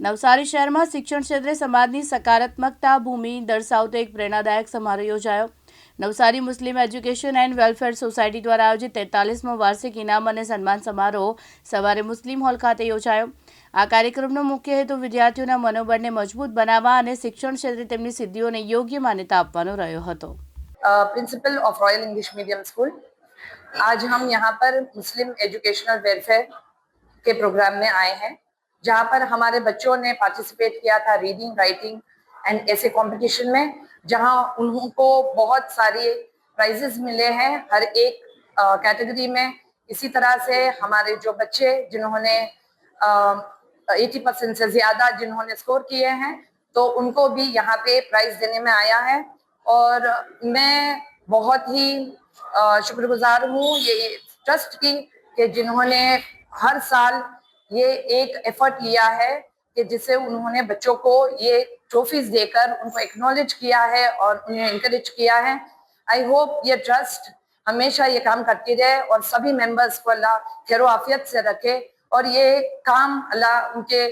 નવસારી શહેરમાં શિક્ષણ ક્ષેત્રે સમાજની સકારાત્મકતા ભૂમિ દર્શાવતો એક પ્રેરણાદાયક સમારોહ યોજાયો Navsari Muslim education and welfare society દ્વારા આયોજિત તેતાલીસમો વાર્ષિક ઇનામ અને સન્માન સમારોહ સવારે મુસ્લિમ હોલ ખાતે યોજાયો આ કાર્યક્રમનો મુખ્ય હેતુ વિદ્યાર્થીઓના મનોબળને મજબૂત બનાવવા અને શિક્ષણ ક્ષેત્રે તેમની સિદ્ધિઓને યોગ્ય માન્યતા આપવાનો રહ્યો હતો principal of Royal English medium school आज हम यहाँ पर मुस्लिम एजुकेशनल वेलफेयर के प्रोग्राम में आए हैं जहाँ पर हमारे बच्चों ने पार्टिसिपेट किया था रीडिंग राइटिंग एंड ऐसे कंपटीशन में, जहाँ उनको बहुत सारे प्राइजेस मिले हैं हर एक कैटेगरी में। इसी तरह से हमारे जो बच्चे जिन्होंने एटी परसेंट से ज़्यादा जिन्होंने स्कोर किए हैं तो उनको भी यहाँ पे प्राइज देने में आया है। और मैं बहुत ही शुक्रगुजार हूँ, ये ट्रस्ट की कि जिन्होंने हर साल ये एक एफर्ट लिया है कि जिससे उन्होंने बच्चों को ये ट्रॉफीज देकर उनको एक्नॉलेज किया है और उन्हें इंकरेज किया है आई होप ये ट्रस्ट हमेशा ये काम करती रहे और सभी मेंबर्स को अल्लाह खैर आफियत से रखे और ये काम अल्लाह उनके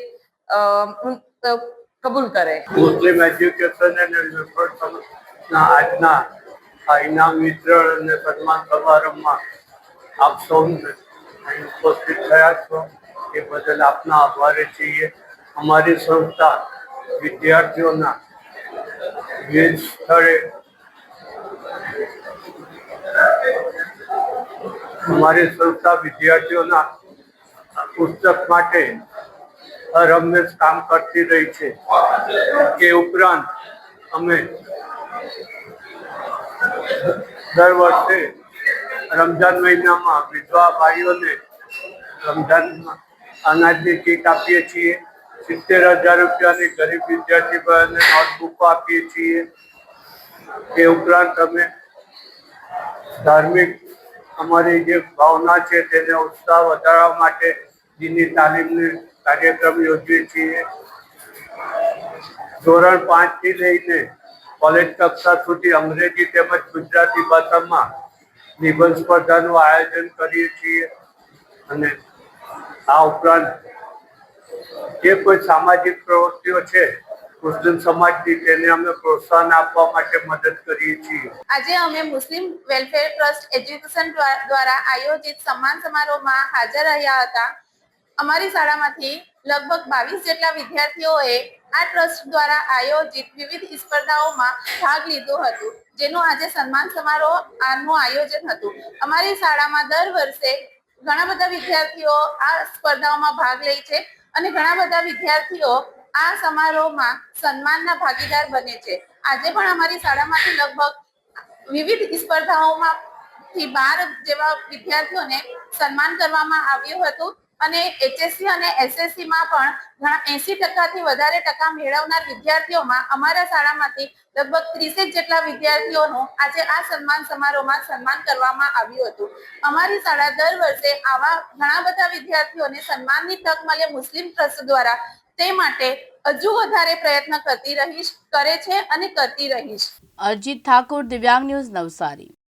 अ, उन, अ, कबूल करे મુસ્લિમ એજ્યુકેશન અને વેલફેર સંસ્થાના આજના આ ઇનામ વિતરણ અને સન્માન સમારંભમાં આપ સૌને અહીં ઉપસ્થિત થયા છો એ બદલ આપના આભારી છીએ. અમારી સંસ્થા વિદ્યાર્થીઓના વિવિધ સ્થળે અમારી સંસ્થા વિદ્યાર્થીઓના પુસ્તક માટે રમેશ કામ કરતી રહી છે એ ઉપરાંત અમે દર વર્ષે રમજાન મહિનામાં વિધવા ભાઈઓને રમજાનમાં અનાજની કીટ આપીએ છીએ. સિત્તેર હજાર રૂપિયાની ગરીબ વિદ્યાર્થી ભાઈને નોટબુકો આપીએ છીએ. એ ઉપરાંત અમે ધાર્મિક અમારી જે ભાવના છે તેને ઉત્સાહ વધારવા માટે દીની તાલીમની કાર્યક્રમ યોજીએ છીએ. ધોરણ પાંચથી લઈને કોલેજ કક્ષા સુધી અંગ્રેજી તેમજ ગુજરાતી ભાષામાં નિબંધ સ્પર્ધાનું આયોજન કરીએ છીએ. અને આ ઉપરાંત જે કોઈ સામાજિક પ્રવૃત્તિઓ છે, મુસ્લિમ સમાજની તેને અમે પ્રોત્સાહન આપવા માટે મદદ કરીએ છીએ. આજે અમે મુસ્લિમ વેલફેર ટ્રસ્ટ એજ્યુકેશન દ્વારા આયોજિત સન્માન સમારોહમાં હાજર રહ્યા હતા. અમારી શાળામાંથી લગભગ બાવીસ જેટલા વિદ્યાર્થીઓએ આ ટ્રસ્ટ દ્વારા આયોજિત વિવિધ સ્પર્ધાઓમાં ભાગ લીધો હતો, જેનું આજે સન્માન સમારોહ આનું આયોજન હતું. અમારી શાળામાં દર વર્ષે ઘણા બધા વિદ્યાર્થીઓ આ સ્પર્ધાઓમાં ભાગ લે છે અને ઘણા બધા વિદ્યાર્થીઓ આ સમારોહમાં સન્માનના ભાગીદાર બને છે. આજે પણ અમારી શાળામાંથી લગભગ વિવિધ સ્પર્ધાઓમાં થી બાર જેવા વિદ્યાર્થીઓને સન્માન કરવામાં આવ્યું હતું. અને એચએસસી અને એસએસસી માં પણ ઘણા એસી ટકાથી વધારે ટકા મેળવનાર વિદ્યાર્થીઓમાં અમારા શાળામાંથી લગભગ ત્રીસેક જેટલા વિદ્યાર્થીઓનું આજે આ સન્માન સમારોહમાં સન્માન કરવામાં આવ્યું હતું. અમારી શાળા દર વર્ષે આવા ઘણા બધા વિદ્યાર્થીઓને સન્માનની તક મળે મુસ્લિમ ટ્રસ્ટ દ્વારા તે માટે હજુ વધારે પ્રયત્ન કરતી રહીશ, કરે છે અને કરતી રહીશ. અરજીત ઠાકુર, દિવ્યાંગ ન્યૂઝ નવસારી.